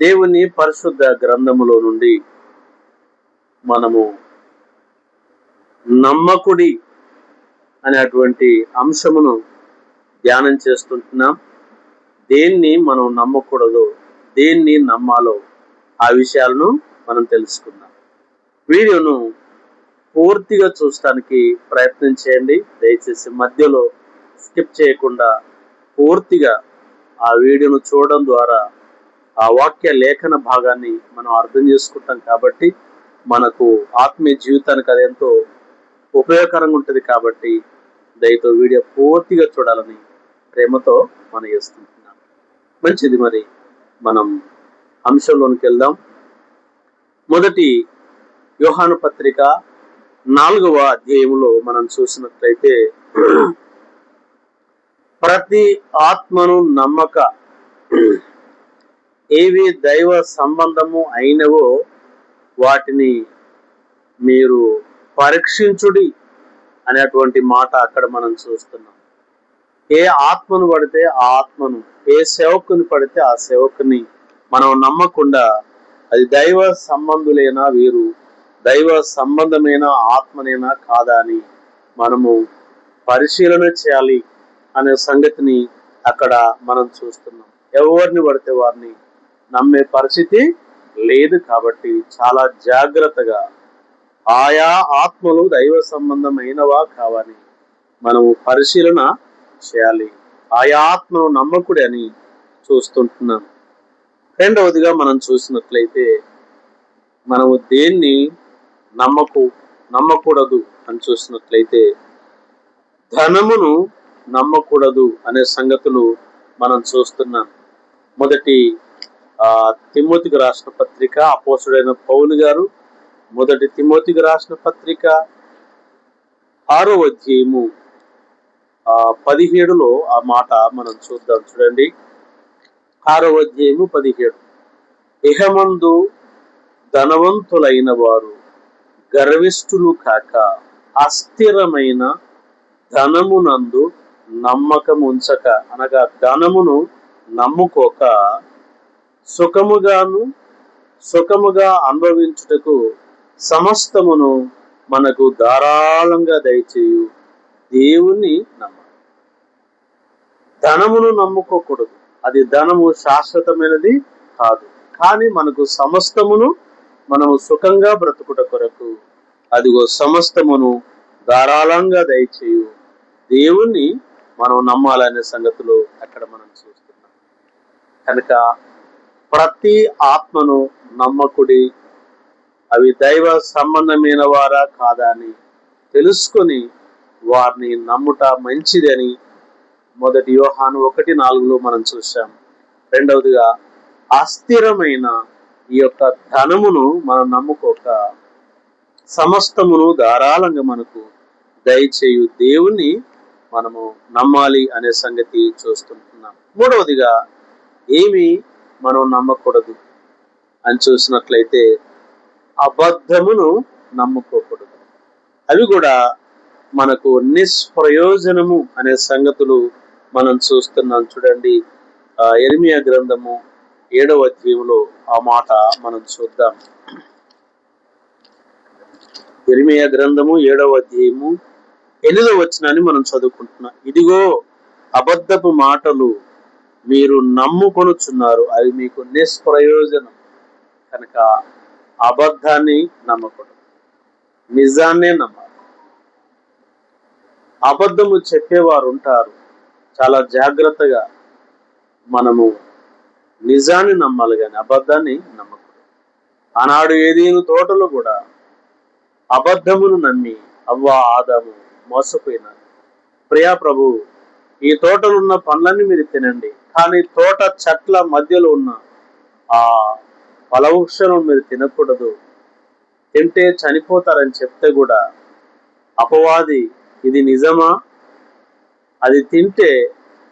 దేవుని పరిశుద్ధ గ్రంథములో నుండి మనము నమ్మకుడి అనేటువంటి అంశమును ధ్యానం చేస్తుంటున్నాం. దేన్ని మనం నమ్మకూడదు దేన్ని నమ్మాలో ఆ విషయాలను మనం తెలుసుకుందాం. వీడియోను పూర్తిగా చూడటానికి ప్రయత్నం చేయండి. దయచేసి మధ్యలో స్కిప్ చేయకుండా పూర్తిగా ఆ వీడియోను చూడడం ద్వారా ఆ వాక్య లేఖన భాగాన్ని మనం అర్థం చేసుకుంటాం కాబట్టి మనకు ఆత్మీయ జీవితానికి అది ఎంతో ఉపయోగకరంగా ఉంటుంది కాబట్టి దయతో వీడియో పూర్తిగా చూడాలని ప్రేమతో మనం చేస్తుంటున్నాం. మంచిది మరి. మనం అంశంలోనికి వెళ్దాం. మొదటి వ్యూహాను పత్రిక నాలుగవ అధ్యాయంలో మనం చూసినట్లయితే ప్రతి ఆత్మను నమ్మక ఏవి దైవ సంబంధము అయినవో వాటిని మీరు పరీక్షించుడి అనేటువంటి మాట అక్కడ మనం చూస్తున్నాం. ఏ ఆత్మను పడితే ఆ ఆత్మను ఏ సేవకుని పడితే ఆ సేవకుని మనం నమ్మకుండా అది దైవ సంబంధులైనా వీరు దైవ సంబంధమైన ఆత్మనైనా కాదా అని మనము పరిశీలన చేయాలి అనే సంగతిని అక్కడ మనం చూస్తున్నాం. ఎవరిని పడితే వారిని నమ్మే పరిస్థితి లేదు కాబట్టి చాలా జాగ్రత్తగా ఆయా ఆత్మలు దైవ సంబంధమైనవా కావని మనము పరిశీలన చేయాలి. ఆయా ఆత్మను నమ్మకుడి అని చూస్తుంటున్నాం. రెండవదిగా మనం చూసినట్లయితే మనము దేన్ని నమ్మకు నమ్మకూడదు అని చూసినట్లయితే ధనమును నమ్మకూడదు అనే సంగతులు మనం చూస్తున్నాం. మొదటి తిమ్మోతికి రాసిన పత్రిక అపోసుడైన పౌలు గారు మొదటి తిమ్మోతికి రాసిన పత్రిక ఆరో అధ్యాయము పదిహేడులో ఆ మాట మనం చూద్దాం చూడండి. ఆరో అధ్యాయము పదిహేడు. ఇహమందు ధనవంతులైన వారు గర్విష్ఠులు కాక అస్థిరమైన ధనమునందు నమ్మకం ఉంచక అనగా ధనమును నమ్ముకోక సుఖముగాను సుఖముగా అనుభవించుటకు సమస్తమును మనకు ధారాళంగా దయచేయు. దేవుని నమ్మ. ధనమును నమ్ముకోకూడదు. అది ధనము శాశ్వతమైనది కాదు. కానీ మనకు సమస్తమును మనము సుఖంగా బ్రతుకుట కొరకు అదిగో సమస్తమును ధారాళంగా దయచేయు. దేవుణ్ణి మనం నమ్మాలనే సంగతులు అక్కడ మనం చూస్తున్నాం. కనుక ప్రతి ఆత్మను నమ్మకుడి. అవి దైవ సంబంధమైన వారా కాదా అని తెలుసుకొని వారిని నమ్ముట మంచిదని మొదటి యోహాను ఒకటి నాలుగులో మనం చూసాం రెండవదిగా అస్థిరమైన ఈ యొక్క ధనమును మనం నమ్ముకోక సమస్తమును ధారాళంగా మనకు దయచేయు దేవుని మనము నమ్మాలి అనే సంగతి చూస్తుంటున్నాం. మూడవదిగా ఏమి మనం నమ్మకూడదు అని చూసినట్లయితే అబద్ధమును నమ్ముకోకూడదు. అవి కూడా మనకు నిష్ప్రయోజనము అనే సంగతులు మనం చూస్తున్నాం చూడండి. ఎరిమియా గ్రంథము ఏడవ అధ్యయంలో ఆ మాట మనం చూద్దాం. ఎరిమియా గ్రంథము ఏడవ అధ్యాయము ఎనిమిదవ వచనాన్ని మనం చదువుకుంటున్నాం. ఇదిగో అబద్ధపు మాటలు మీరు నమ్ముకొనుచున్నారు. అవి మీకు నిష్ప్రయోజనం. కనుక అబద్ధాన్ని నమ్మకూడదు. నిజాన్నే నమ్మాలి. అబద్ధము చెప్పేవారు ఉంటారు చాలా జాగ్రత్తగా మనము నిజాన్ని నమ్మాలి కానీ అబద్ధాన్ని నమ్మకూడదు. ఆనాడు ఏదేను తోటలో కూడా అబద్ధమును నమ్మి అవ్వ ఆదాము మోసపోయినారు. ప్రియా ప్రభు ఈ తోటలో ఉన్న పండ్లన్నీ మీరు తినండి. కానీ తోట చెట్ల మధ్యలో ఉన్న ఆ ఫలవృక్షను మీరు తినకూడదు. తింటే చనిపోతారని చెప్తే కూడా అపవాది ఇది నిజమా? అది తింటే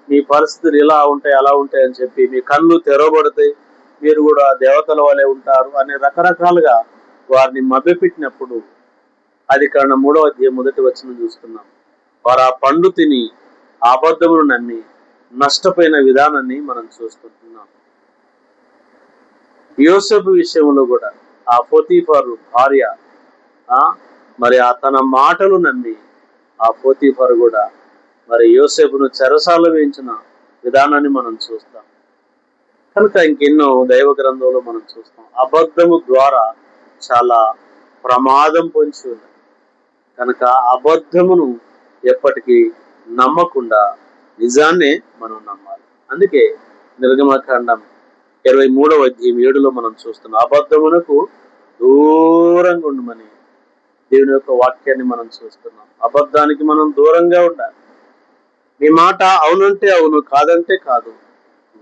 మీ పరిస్థితులు ఇలా ఉంటాయి అలా ఉంటాయి అని చెప్పి మీ కళ్ళు తెరవబడతాయి మీరు కూడా దేవతల వలె ఉంటారు అనే రకరకాలుగా వారిని మభ్యపెట్టినప్పుడు అది కారణం మూడో అధ్యాయం మొదటి వచ్చిన చూస్తున్నాం. వారు ఆ పండు తిని అబద్ధమును నమ్మి నష్టపోయిన విధానాన్ని మనం చూసుకుంటున్నాం. యోసెఫ్ విషయంలో కూడా ఆ పోతీఫారు భార్య ఆ మరి ఆ తన మాటలు నమ్మి ఆ పోతీఫారు కూడా మరి యోసేపును చెరసాల వేయించిన విధానాన్ని మనం చూస్తాం. కనుక ఇంకెన్నో దైవ గ్రంథంలో మనం చూస్తాం. అబద్ధము ద్వారా చాలా ప్రమాదం పొంచి ఉంది కనుక అబద్ధమును ఎప్పటికీ నమ్మకుండా నిజాన్నే మనం నమ్మాలి. అందుకే నిర్గమకాండం ఇరవై మూడవ అధ్యాయం ఏడులో మనం చూస్తున్నాం అబద్ధమునకు దూరంగా ఉండమని దేవుని యొక్క వాక్యాన్ని మనం చూస్తున్నాం. అబద్ధానికి మనం దూరంగా ఉండాలి. మీ మాట అవునంటే అవును కాదంటే కాదు.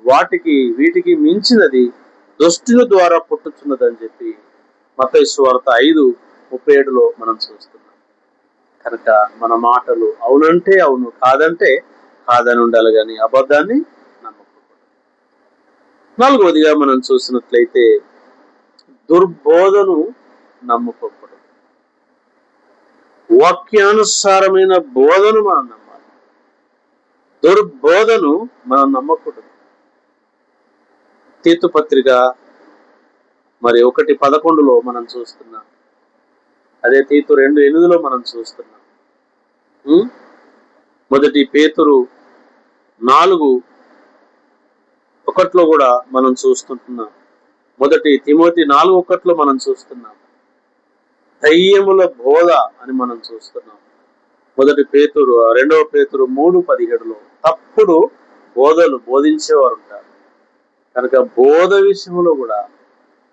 వాటికి వీటికి మించినది దుష్టుల ద్వారా పుట్టుచున్నదని చెప్పి మత వార్త ఐదు ముప్పై ఏడులో మనం చూస్తున్నాం. కనుక మన మాటలు అవునంటే అవును కాదంటే కాదని ఉండాలి కానీ అబద్ధాన్ని నమ్మకూడదు. నాలుగవదిగా మనం చూసినట్లయితే దుర్బోధను నమ్ముకోకూడదు వాక్యానుసారమైన బోధను మనం నమ్మాలి. దుర్బోధను మనం నమ్మకూడదు. తీతుపత్రిక మరి ఒకటి పదకొండులో మనం చూస్తున్నాం అదే తీతు రెండు ఎనిమిదిలో మనం చూస్తున్నాం. మొదటి పేతురు నాలుగు ఒకట్లో కూడా మనం చూస్తుంటున్నాం. మొదటి తిమోతి నాలుగు ఒకట్లో మనం చూస్తున్నాం. దయ్యముల బోధ అని మనం చూస్తున్నాం. మొదటి పేతురు రెండవ పేతురు మూడు పదిహేడులో తప్పుడు బోధలు బోధించేవారు ఉంటారు కనుక బోధ విషయంలో కూడా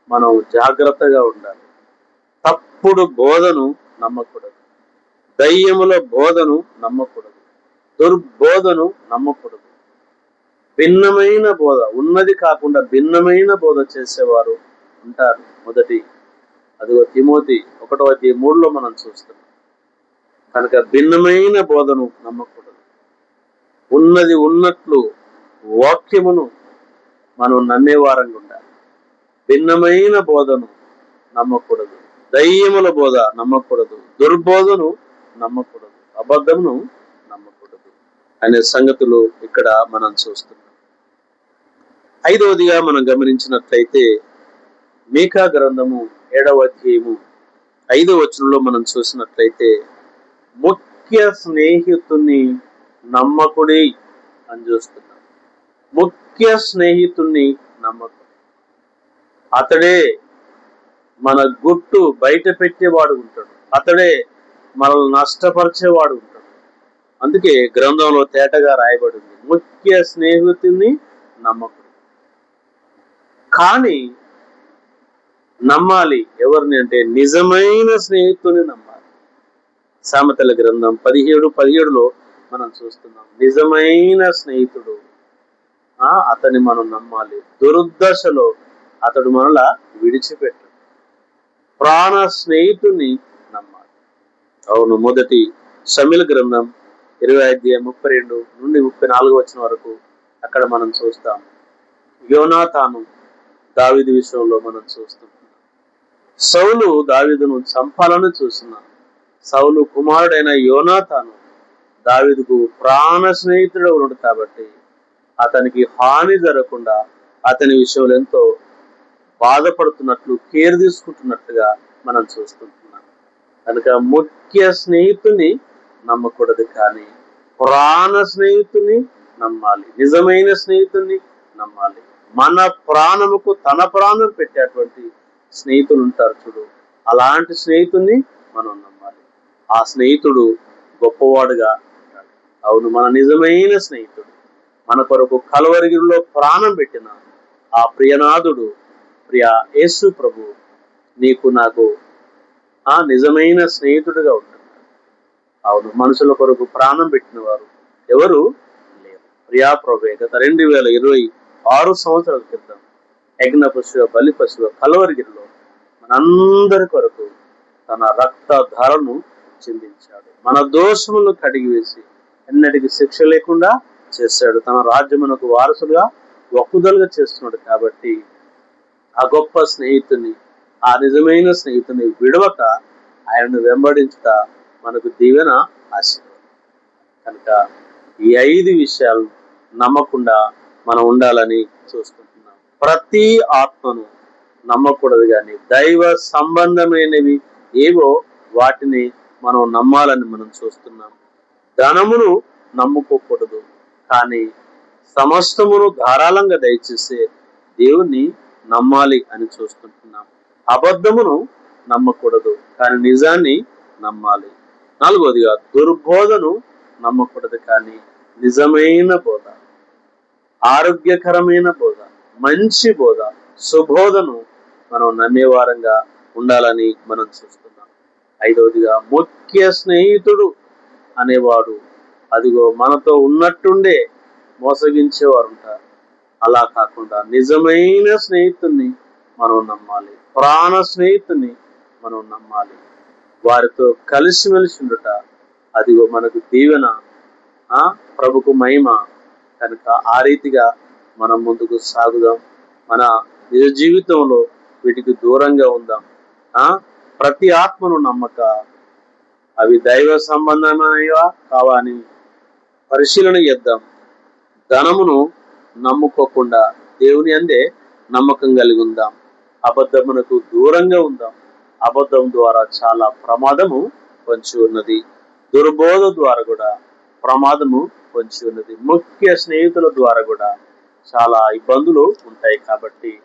మనం జాగ్రత్తగా ఉండాలి. తప్పుడు బోధను నమ్మకూడదు. దయ్యముల బోధను నమ్మకూడదు. దుర్బోధను నమ్మకూడదు. భిన్నమైన బోధ ఉన్నది కాకుండా భిన్నమైన బోధ చేసేవారు ఉంటారు. మొదటి అదిగో తిమోతి ఒకటో అధ్యాయం మూడులో మనం చూస్తున్నాం. కనుక భిన్నమైన బోధను నమ్మకూడదు. ఉన్నది ఉన్నట్లు వాక్యమును మనం నమ్మేవారంగా ఉండాలి. భిన్నమైన బోధను నమ్మకూడదు. దయ్యముల బోధ నమ్మకూడదు. దుర్బోధను నమ్మకూడదు. అబద్ధమును నమ్మకూడదు. అనే సంగతులు ఇక్కడ మనం చూస్తున్నాం. ఐదవదిగా మనం గమనించినట్లయితే మీకా గ్రంథము ఏడవ అధ్యాయము ఐదవ వచనంలో మనం చూసినట్లయితే ముఖ్య స్నేహితుని నమ్మకుడి అని చూస్తున్నాం. ముఖ్య స్నేహితుణ్ణి నమ్మకం. అతడే మన గుట్టు బయట పెట్టేవాడు ఉంటాడు. అతడే మనల్ని నష్టపరిచేవాడు ఉంటాడు. అందుకే గ్రంథంలో తేటగా రాయబడింది ముఖ్య స్నేహితుని నమ్మకం. కానీ నమ్మాలి ఎవరిని అంటే నిజమైన స్నేహితుని నమ్మాలి. సామెతల గ్రంథం పదిహేడు పదిహేడులో మనం చూస్తున్నాం నిజమైన స్నేహితుడు ఆ అతన్ని మనం నమ్మాలి. దురుద్దశలో అతడు మనలా విడిచిపెట్టాడు. ప్రాణ స్నేహితుని నమ్మాలి. అవును మొదటి సమిల గ్రంథం ఇరవై అధ్యాయం ముప్పై రెండు నుండి ముప్పై నాలుగు వచ్చిన వరకు అక్కడ మనం చూస్తాం. యోనాతాను దావిది విషయంలో మనం చూస్తున్నాం. సౌలు దావిదును చంపాలని చూస్తున్నాం. సౌలు కుమారుడైన యోనాతాను దావిదుకు ప్రాణ స్నేహితుడు ఉన్నాడు కాబట్టి అతనికి హాని జరగకుండా అతని విషయంలో ఎంతో బాధపడుతున్నట్లు కేర్ తీసుకుంటున్నట్లుగా మనం చూస్తుంటున్నాం. కనుక ముఖ్య స్నేహితుని నమ్మకూడదు కానీ ప్రాణ స్నేహితుని నమ్మాలి. నిజమైన స్నేహితుని నమ్మాలి. మన ప్రాణముకు తన ప్రాణం పెట్టేటువంటి స్నేహితులు ఉంటారు చూడు. అలాంటి స్నేహితుని మనం నమ్మాలి. ఆ స్నేహితుడు గొప్పవాడుగా ఉంటాడు. అవును మన నిజమైన స్నేహితుడు. మన కొరకు కలవరిగిరిలో ప్రాణం పెట్టిన ఆ ప్రియనాథుడు ప్రియ యేసు ప్రభు నీకు నాకు ఆ నిజమైన స్నేహితుడిగా ఉంటున్నాడు అవును మనుషుల కొరకు ప్రాణం పెట్టిన వారు ఎవరు? లేరు. ప్రియా ప్రభు గత రెండు వేల ఇరవై ఆరు సంవత్సరాల క్రితం యజ్ఞ పశువ బలి పశువ కలవరిగిరిలో మనందరి కొరకు తన రక్త ధరను చెందించాడు. మన దోషములను కడిగి వేసి ఎన్నటికి శిక్ష లేకుండా చేశాడు. తన రాజ్యమునకు వారసులుగా ఒక్కుదలుగా చేస్తున్నాడు కాబట్టి ఆ గొప్ప స్నేహితుని ఆ నిజమైన స్నేహితుని విడవక ఆయనను వెంబడించుట మనకు దీవెన ఆశీర్వాదం. కనుక ఈ ఐదు విషయాలు నమ్మకుండా మనం ఉండాలని చూసుకుంటున్నాం. ప్రతి ఆత్మను నమ్మకూడదు కానీ దైవ సంబంధమైనవి ఏవో వాటిని మనం నమ్మాలని మనం చూస్తున్నాం. ధనమును నమ్ముకోకూడదు కానీ సమస్తమును ధారాళంగా దయచేసే దేవుణ్ణి నమ్మాలి అని చూస్తుంటున్నాం. అబద్ధమును నమ్మకూడదు కానీ నిజాన్ని నమ్మాలి. నాలుగోదిగా దుర్బోధను నమ్మకూడదు కానీ నిజమైన బోధ ఆరోగ్యకరమైన బోధ మంచి బోధ సుబోధను మనం నమ్మేవారంగా ఉండాలని మనం చూస్తున్నాం. ఐదవదిగా ముఖ్య స్నేహితుడు అనేవాడు అదిగో మనతో ఉన్నట్టుండే మోసగించేవారు ఉంటారు అలా కాకుండా నిజమైన స్నేహితుణ్ణి మనం నమ్మాలి. ప్రాణ స్నేహితుని మనం నమ్మాలి. వారితో కలిసిమెలిసి ఉండుట అదిగో మనకు దీవెన ఆ ప్రభుకు మహిమ. కనుక ఆ రీతిగా మనం ముందుకు సాగుదాం. మన నిజ జీవితంలో వీటికి దూరంగా ఉందాం. ఆ? ప్రతి ఆత్మను నమ్మక. అవి దైవ సంబంధమైనవా? కావా అని పరిశీలన చేద్దాం. ధనమును నమ్ముకోకుండా దేవుని అందే నమ్మకం కలిగి ఉందాం. అబద్ధమునకు దూరంగా ఉందాం. అబద్ధం ద్వారా చాలా ప్రమాదము పొంచి ఉన్నది. దుర్బోధ ద్వారా కూడా ప్రమాదము పొంచి ఉన్నది. ముఖ్య స్నేహితుల ద్వారా కూడా చాలా ఇబ్బందులు ఉంటాయి కాబట్టి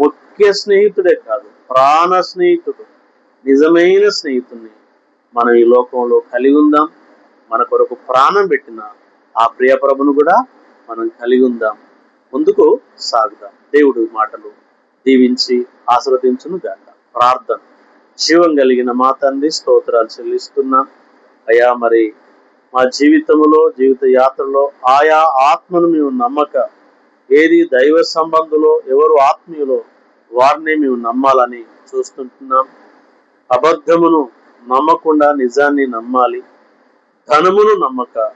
ముఖ్య స్నేహితుడే కాదు ప్రాణ స్నేహితుడు నిజమైన స్నేహితుడిని మనం ఈ లోకంలో కలిగి ఉందాం. మన కొరకు ప్రాణం పెట్టిన ఆ ప్రియప్రభును కూడా మనం కలిగి ఉందాం. ముందుకు సాగుదాం. దేవుడు మాటలు దీవించి ఆశీర్వదించును గాక. ప్రార్థన. జీవం కలిగిన మా తండ్రి స్తోత్రాలు చెల్లిస్తున్నాం. అయా మరి మా జీవితంలో జీవిత యాత్రలో ఆయా ఆత్మను మేము నమ్మక ఏది దైవ సంబంధులో ఎవరు ఆత్మీయులో వారిని మేము నమ్మాలని చూస్తుంటున్నాం. అబద్ధమును నమ్మకుండా నిజాన్ని నమ్మాలి. ధనమును నమ్మక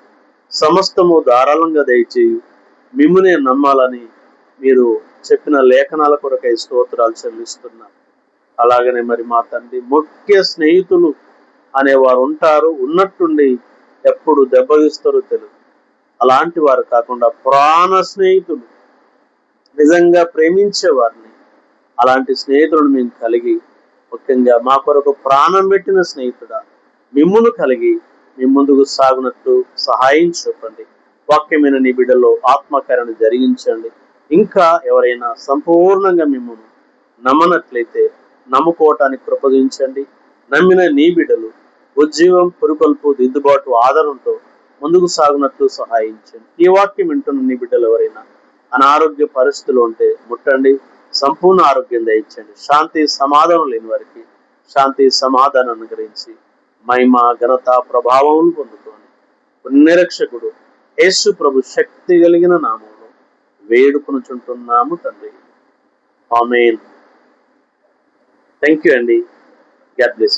సమస్తము ధారాళంగా దయచేయు. మిమ్మునే నమ్మాలని మీరు చెప్పిన లేఖనాల కొరకై స్తోత్రాలు చెల్లిస్తున్నారు అలాగనే మరి మా తండ్రి ముఖ్య స్నేహితులు అనేవారు ఉంటారు ఉన్నట్టుండి ఎప్పుడు దెబ్బగిస్తారో తెలుసు అలాంటి వారు కాకుండా ప్రాణ స్నేహితులు నిజంగా ప్రేమించే వారిని అలాంటి స్నేహితులను మేము కలిగి ముఖ్యంగా మా కొరకు ప్రాణం పెట్టిన స్నేహితుడా మిమ్మును కలిగి మీ ముందుకు సాగునట్టు సహాయం చెప్పండి వాక్యమైన నీ బిడ్డలో ఆత్మకార్యాన్ని జరిగించండి. ఇంకా ఎవరైనా సంపూర్ణంగా మిమ్మల్ని నమ్మనట్లయితే నమ్ముకోవటానికి ప్రపోజించండి నమ్మిన నీ బిడ్డలు ఉజ్జీవం పురుకొల్పు దిద్దుబాటు ఆధారంతో ముందుకు సాగునట్లు సహాయించండి. ఈ వాక్యం వింటున్న నీ బిడ్డలు ఎవరైనా అనారోగ్య పరిస్థితులు ఉంటే ముట్టండి. సంపూర్ణ ఆరోగ్యం దయచండి శాంతి సమాధానం లేని వారికి శాంతి సమాధానం అనుగ్రహించి మహిమ ఘనత ప్రభావం పొందుకొని నిరక్షకుడు యేసు ప్రభు శక్తి కలిగిన నామంలో వేడుకొనుచుంటున్నాము తండ్రి. ఆమెన్. థ్యాంక్ యూ అండి. God bless